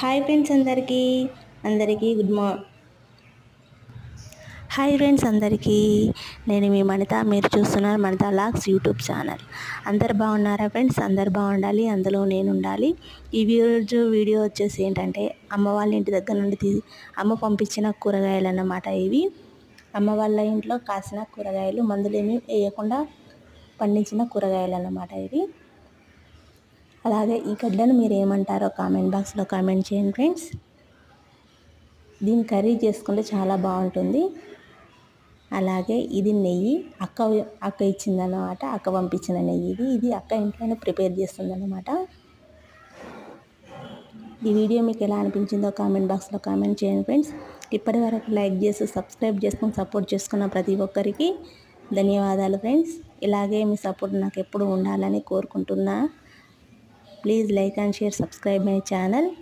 Hi friends అందరికీ. అందరికీ good morning hi friends అందరికీ. నేను మీ మణిత మీరు చూస్తున్నారు మణిత లాక్స్ యూట్యూబ్ ఛానల్. అందరు బాగున్నారా ఫ్రెండ్స్? అందరు బాగుండాలి అందులో నేను ఉండాలి. ఈ రోజు వీడియో వచ్చేసి ఏంటంటే అమ్మ వాళ్ళ ఇంటి దగ్గర నుండి తీ అమ్మ పంపించిన కూరగాయలు అన్నమాట ఇవి. అమ్మ వాళ్ళ ఇంట్లో కాసిన కూరగాయలు మందులేమి వేయకుండా పండించిన కూరగాయలు అన్నమాట ఇవి. అలాగే ఈ గడ్డను మీరు ఏమంటారో కామెంట్ బాక్స్లో కామెంట్ చేయండి ఫ్రెండ్స్. దీన్ని కర్రీ చేసుకుంటే చాలా బాగుంటుంది. అలాగే ఇది నెయ్యి అక్క అక్క ఇచ్చిందన్నమాట అక్క పంపించిన నెయ్యి ఇది. ఇది అక్క ఇంట్లోనే ప్రిపేర్ చేస్తుందన్నమాట. ఈ వీడియో మీకు ఎలా అనిపించిందో కామెంట్ బాక్స్లో కామెంట్ చేయండి ఫ్రెండ్స్. ఇప్పటి వరకు లైక్ చేసి సబ్స్క్రైబ్ చేసుకొని సపోర్ట్ చేసుకున్న ప్రతి ఒక్కరికి ధన్యవాదాలు ఫ్రెండ్స్. ఇలాగే మీ సపోర్ట్ నాకు ఎప్పుడు ఉండాలని కోరుకుంటున్నా. Please like and share subscribe my channel